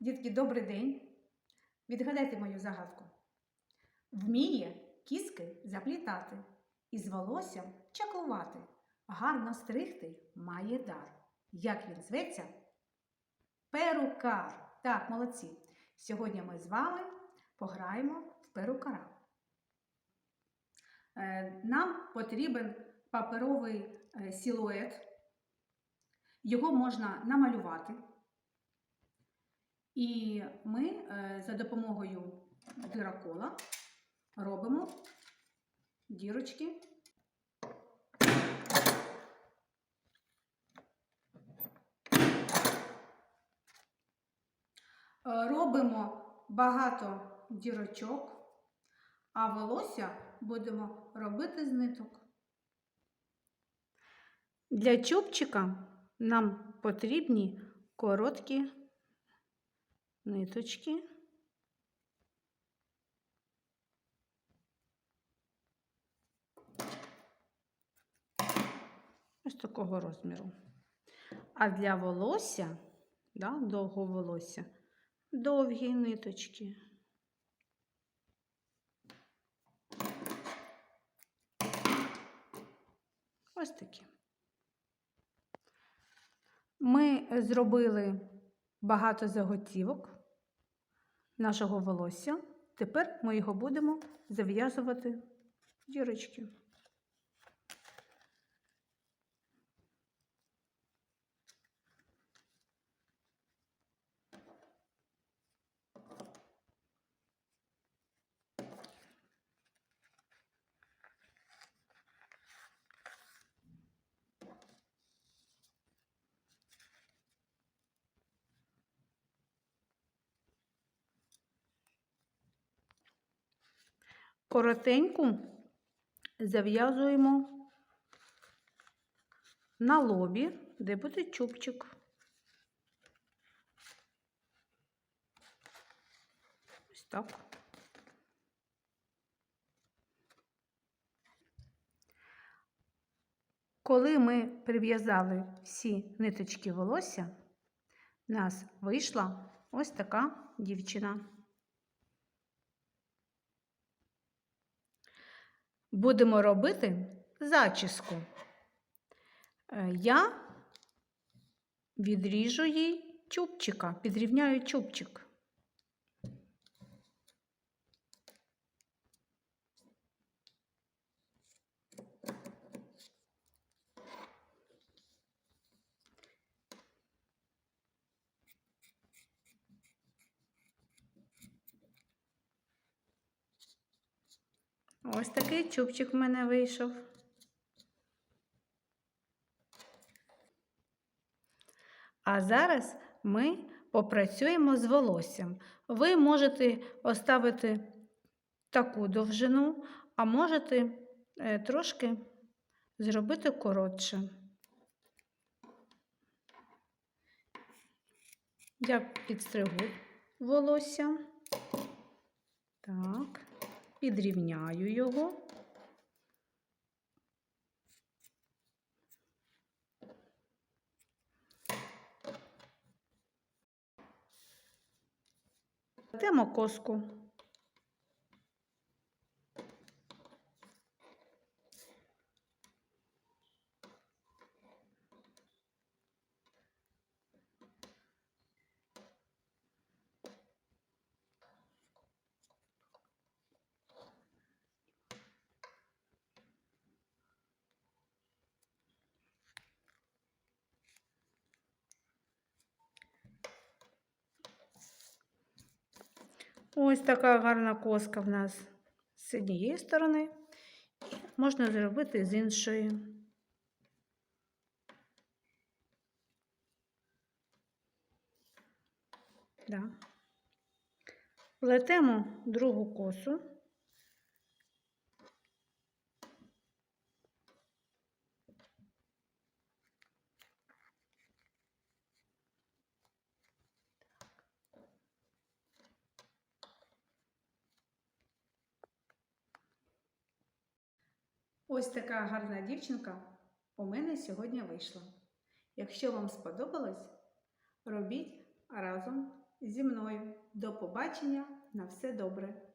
Дітки, добрий день. Відгадайте мою загадку. Вміє кіски заплітати, із волоссям чаклувати, гарно стригти має дар. Як він зветься? Перукар. Так, молодці. Сьогодні ми з вами пограємо в перукара. Е, Нам потрібен паперовий е, силует. Його можна намалювати. І ми е, за допомогою дирокола робимо дірочки. Е, Робимо багато дірочок, а волосся будемо робити з ниток. Для чубчика нам потрібні короткі ниточки. Ось такого розміру. А для волосся, да, довгого волосся, довгі ниточки. Ось такі. Ми зробили багато заготівок нашого волосся. Тепер ми його будемо зав'язувати в дірочки. Коротеньку зав'язуємо на лобі, де буде чубчик. Ось так. Коли ми прив'язали всі ниточки волосся, в нас вийшла ось така дівчина. Будемо робити зачіску. Е, Я відріжу їй чубчика, підрівняю чубчик. Ось такий чубчик в мене вийшов. А зараз ми попрацюємо з волоссям. Ви можете оставити таку довжину, а можете е, трошки зробити коротше. Я підстригу волосся. Так підрівняю його. Плетемо коску. Ось така гарна коска в нас з однієї сторони. Можна зробити з іншої. Да. Плетемо другу косу. Ось така гарна дівчинка у мене сьогодні вийшла. Якщо вам сподобалось, робіть разом зі мною. До побачення на все добре.